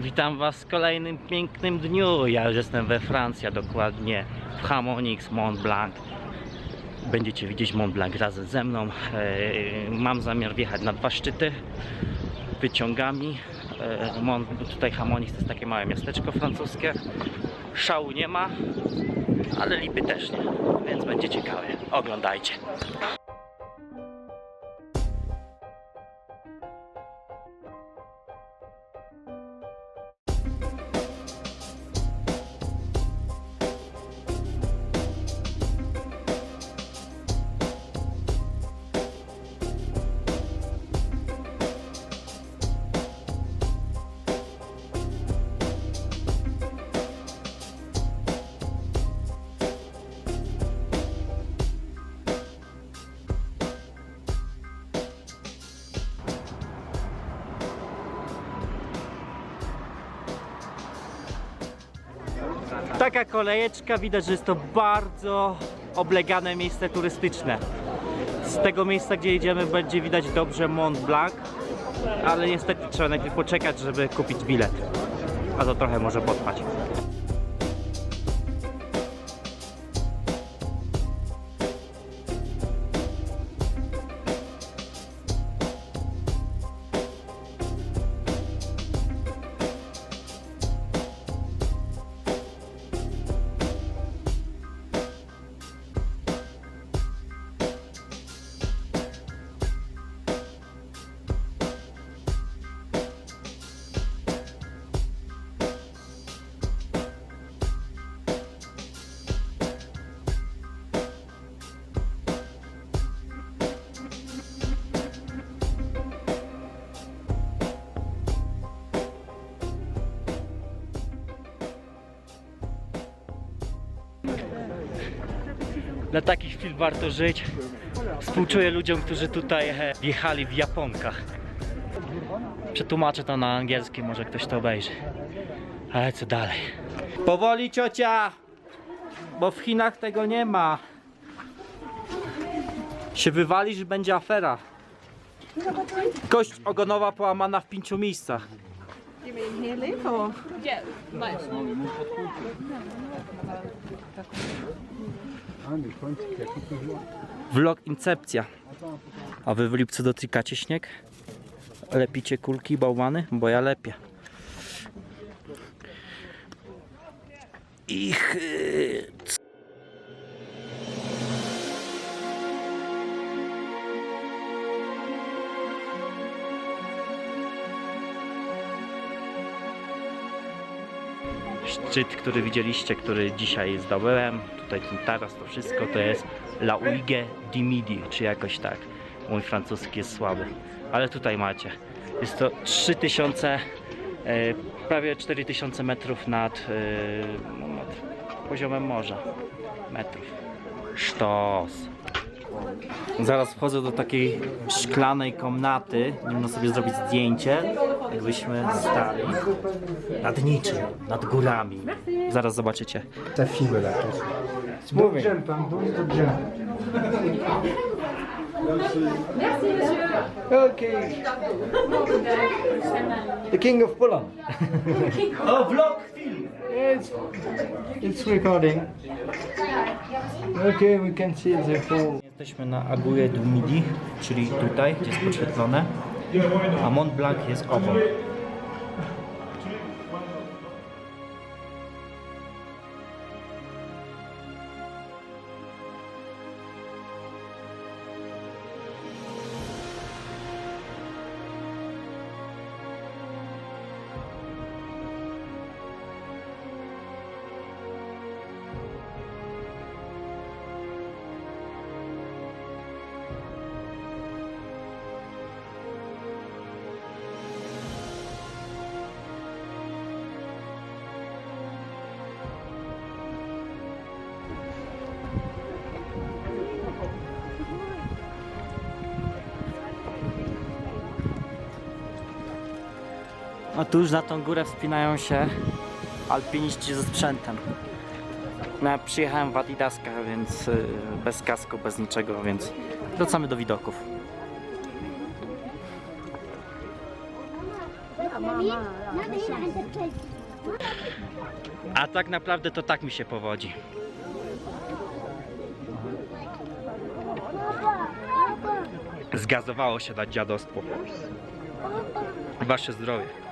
Witam Was w kolejnym pięknym dniu. Ja już jestem we Francji, dokładnie w Chamonix Mont Blanc. Będziecie widzieć Mont Blanc razem ze mną. E, Mam zamiar wjechać na dwa szczyty wyciągami. E, Mont, tutaj Chamonix to jest takie małe miasteczko francuskie. Szału nie ma, ale lipy też nie, więc będzie ciekawe. Oglądajcie. Taka kolejeczka, widać, że jest to bardzo oblegane miejsce turystyczne. Z tego miejsca, gdzie jedziemy, będzie widać dobrze Mont Blanc, ale niestety trzeba najpierw poczekać, żeby kupić bilet. A to trochę może potrwać. Na takich chwil warto żyć. Współczuję ludziom, którzy tutaj wjechali w Japonkach. Przetłumaczę to na angielski, może ktoś to obejrzy. Ale co dalej? Powoli ciocia! Bo w Chinach tego nie ma. Się wywalisz, będzie afera. Kość ogonowa połamana w pięciu miejscach. You mean here live or? Yeah, much. Vlog Incepcja. A wy w lipcu dotykacie śnieg? Lepicie kulki, bałwany? Bo ja lepię. Ich. Szczyt, który widzieliście, który dzisiaj zdobyłem, tutaj ten taras, to wszystko to jest La Uige di Midi, czy jakoś tak. Mój francuski jest słaby. Ale tutaj macie. Jest to 3000, e, prawie 4000 metrów nad, e, no, nad poziomem morza. Metrów. Sztos. Zaraz wchodzę do takiej szklanej komnaty. Nie można sobie zrobić zdjęcie, jakbyśmy stali nad niczym, nad górami. Zaraz zobaczycie. ta fibre là. Dobrze, pan, dobrze. Okay. The King of Poland. O, vlog film! It's, it's recording. Okay, we can see the whole. Jesteśmy na Aguille du Midi, czyli tutaj, gdzie jest podświetlone, a Mont Blanc jest obok. No Otóż na tą górę wspinają się alpiniści ze sprzętem. No, ja przyjechałem w Adidaskach, więc y, bez kasku, bez niczego, więc wracamy do widoków. A tak naprawdę to tak mi się powodzi. Zgazowało się dać dziadostwo. Wasze zdrowie.